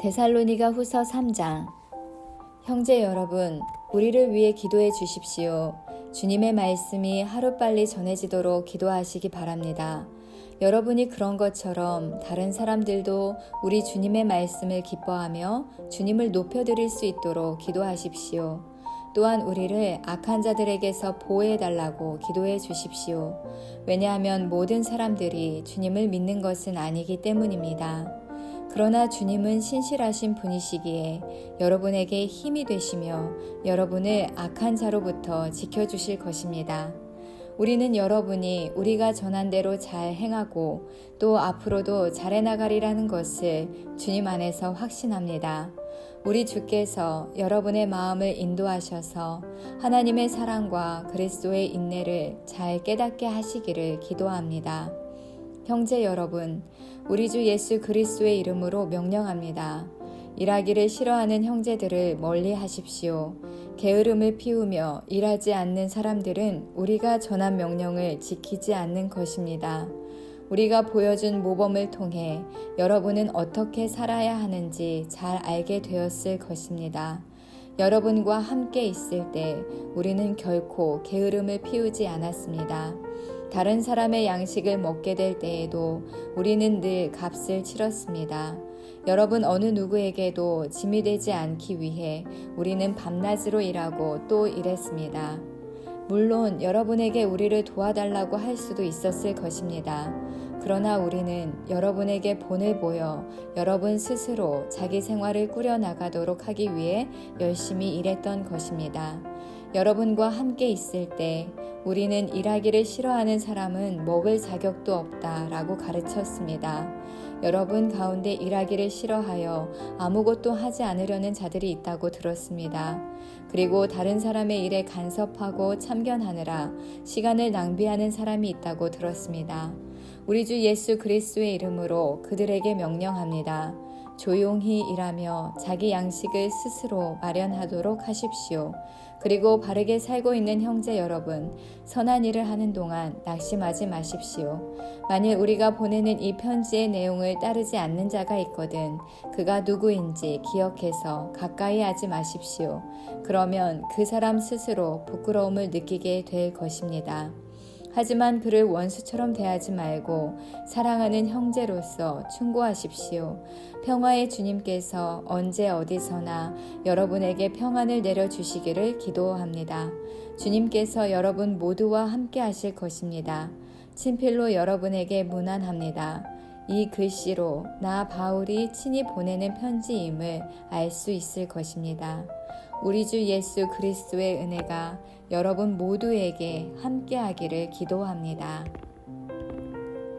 데살로니가 후서 3장 형제 여러분, 우리를 위해 기도해 주십시오. 주님의 말씀이 하루빨리 전해지도록 기도하시기 바랍니다. 여러분이 그런 것처럼 다른 사람들도 우리 주님의 말씀을 기뻐하며 주님을 높여드릴 수 있도록 기도하십시오. 또한 우리를 악한 자들에게서 보호해 달라고 기도해 주십시오. 왜냐하면 모든 사람들이 주님을 믿는 것은 아니기 때문입니다. 그러나 주님은 신실하신 분이시기에 여러분에게 힘이 되시며 여러분을 악한 자로부터 지켜주실 것입니다. 우리는 여러분이 우리가 전한 대로 잘 행하고 또 앞으로도 잘해 나가리라는 것을 주님 안에서 확신합니다. 우리 주께서 여러분의 마음을 인도하셔서 하나님의 사랑과 그리스도의 인내를 잘 깨닫게 하시기를 기도합니다. 형제 여러분, 우리 주 예수 그리스도의 이름으로 명령합니다. 일하기를 싫어하는 형제들을 멀리 하십시오. 게으름을 피우며 일하지 않는 사람들은 우리가 전한 명령을 지키지 않는 것입니다. 우리가 보여준 모범을 통해 여러분은 어떻게 살아야 하는지 잘 알게 되었을 것입니다. 여러분과 함께 있을 때 우리는 결코 게으름을 피우지 않았습니다. 다른 사람의 양식을 먹게 될 때에도 우리는 늘 값을 치렀습니다. 여러분 어느 누구에게도 짐이 되지 않기 위해 우리는 밤낮으로 일하고 또 일했습니다. 물론 여러분에게 우리를 도와달라고 할 수도 있었을 것입니다. 그러나 우리는 여러분에게 본을 보여 여러분 스스로 자기 생활을 꾸려나가도록 하기 위해 열심히 일했던 것입니다. 여러분과 함께 있을 때 우리는 일하기를 싫어하는 사람은 먹을 자격도 없다 라고 가르쳤습니다. 여러분 가운데 일하기를 싫어하여 아무것도 하지 않으려는 자들이 있다고 들었습니다. 그리고 다른 사람의 일에 간섭하고 참견하느라 시간을 낭비하는 사람이 있다고 들었습니다. 우리 주 예수 그리스도의 이름으로 그들에게 명령합니다. 조용히 일하며 자기 양식을 스스로 마련하도록 하십시오. 그리고 바르게 살고 있는 형제 여러분, 선한 일을 하는 동안 낙심하지 마십시오. 만일 우리가 보내는 이 편지의 내용을 따르지 않는 자가 있거든, 그가 누구인지 기억해서 가까이 하지 마십시오. 그러면 그 사람 스스로 부끄러움을 느끼게 될 것입니다. 하지만 그를 원수처럼 대하지 말고 사랑하는 형제로서 충고하십시오. 평화의 주님께서 언제 어디서나 여러분에게 평안을 내려주시기를 기도합니다. 주님께서 여러분 모두와 함께 하실 것입니다. 친필로 여러분에게 문안합니다. 이 글씨로 나 바울이 친히 보내는 편지임을 알 수 있을 것입니다. 우리 주 예수 그리스도의 은혜가 여러분 모두에게 함께하기를 기도합니다.